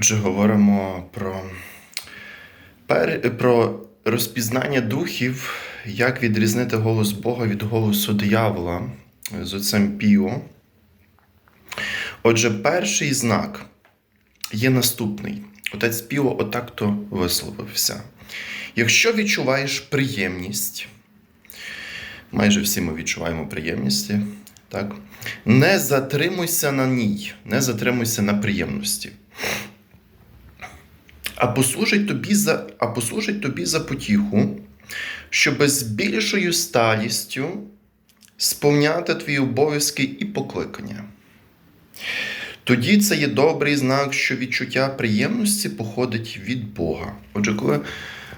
Отже, говоримо про, про розпізнання духів, як відрізнити голос Бога від голосу диявола з отцем Піо. Отже, перший знак є наступний. Отець Піо отак то висловився. Якщо відчуваєш приємність, майже всі ми відчуваємо приємності, так? не затримуйся на ній, не затримуйся на приємності. А послужить тобі за, а послужить тобі за потіху, щоб з більшою сталістю сповняти твої обов'язки і покликання. Тоді це є добрий знак, що відчуття приємності походить від Бога. Отже, коли е,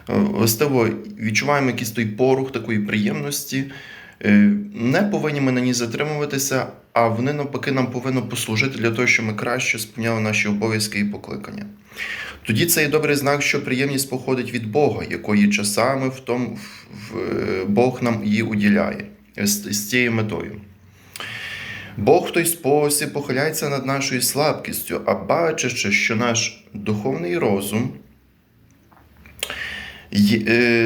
властиво відчуваємо якийсь той порух такої приємності, е, не повинні ми на ній затримуватися, а вони навпаки нам повинно послужити для того, щоб ми краще сповняли наші обов'язки і покликання. Тоді це є добрий знак, що приємність походить від Бога, якої часами в тому в, в, Бог нам її уділяє з, з цією метою. Бог в той спосіб похиляється над нашою слабкістю, а бачачи, що наш духовний розум, е,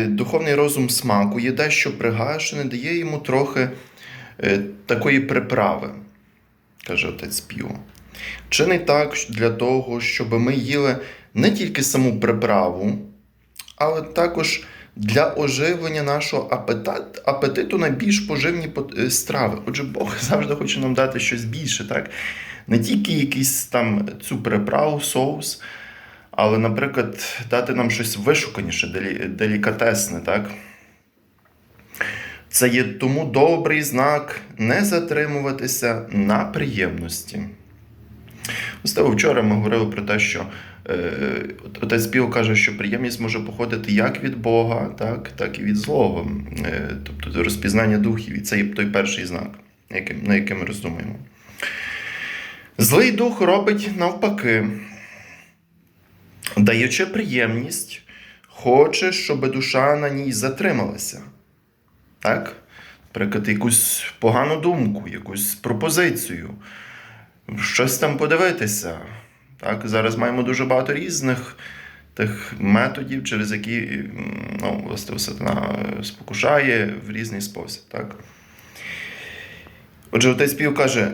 духовний розум смаку є дещо пригашений, дає йому трохи е, такої приправи, каже отець Піо. Чинить так для того, щоб ми їли не тільки саму приправу, але також для оживлення нашого апетит, апетиту на більш поживні е, страви. Отже, Бог завжди хоче нам дати щось більше, так? Не тільки якийсь там цю приправу, соус, але, наприклад, дати нам щось вишуканіше, делікатесне, так? Це є тому добрий знак не затримуватися на приємності. Можливо, вчора ми говорили про те, що е, отець Піо каже, що приємність може походити як від Бога, так, так і від злого, е, тобто розпізнання духів. І це є той перший знак, яким, на який ми роздумуємо. Злий дух робить навпаки, даючи приємність, хоче, щоб душа на ній затрималася. Так? Наприклад, якусь погану думку, якусь пропозицію щось там подивитися. Так, зараз маємо дуже багато різних тих методів, через які ну, власне, сатана спокушає в різний спосіб. Так? Отже, отець Пів каже: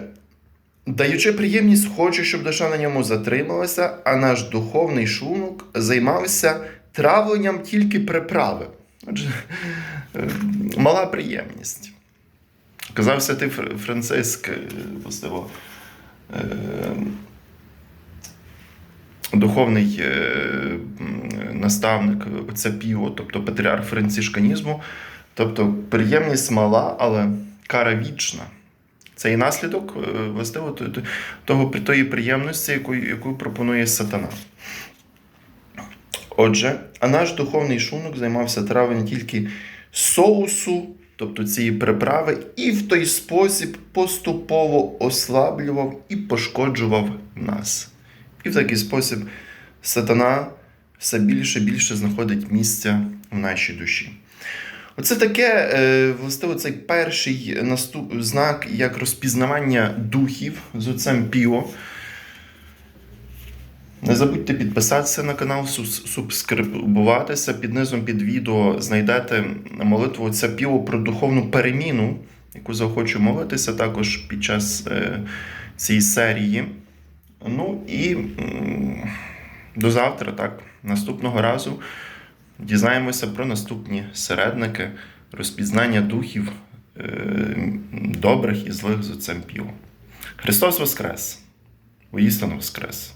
даючи приємність, хочу, щоб душа на ньому затрималася, а наш духовний шлунок займався травленням тільки приправи. Отже, е, мала приємність. Казав святий Франциск, е, властиво, е, духовний наставник отця Піо, тобто патріарх францишканізму. Тобто приємність мала, але кара вічна. Це і наслідок е, властиво то- то- того, тої приємності, яку, яку пропонує сатана. Отже, а наш духовний шлунок займався травленням тільки соусу, тобто цієї приправи, і в той спосіб поступово ослаблював і пошкоджував нас. І в такий спосіб сатана все більше і більше знаходить місця в нашій душі. Оце таке, е, властиво, цей перший наступ... знак як розпізнавання духів з отцем Піо. Не забудьте підписатися на канал, субскрибуватися. Під низом під відео знайдете молитву отця Піо про духовну переміну, яку захочу молитися також під час е, цієї серії. Ну і до завтра, так, наступного разу дізнаємося про наступні середники, розпізнання духів е, добрих і злих з отцем Піо. Христос Воскрес! Воістину Воскрес!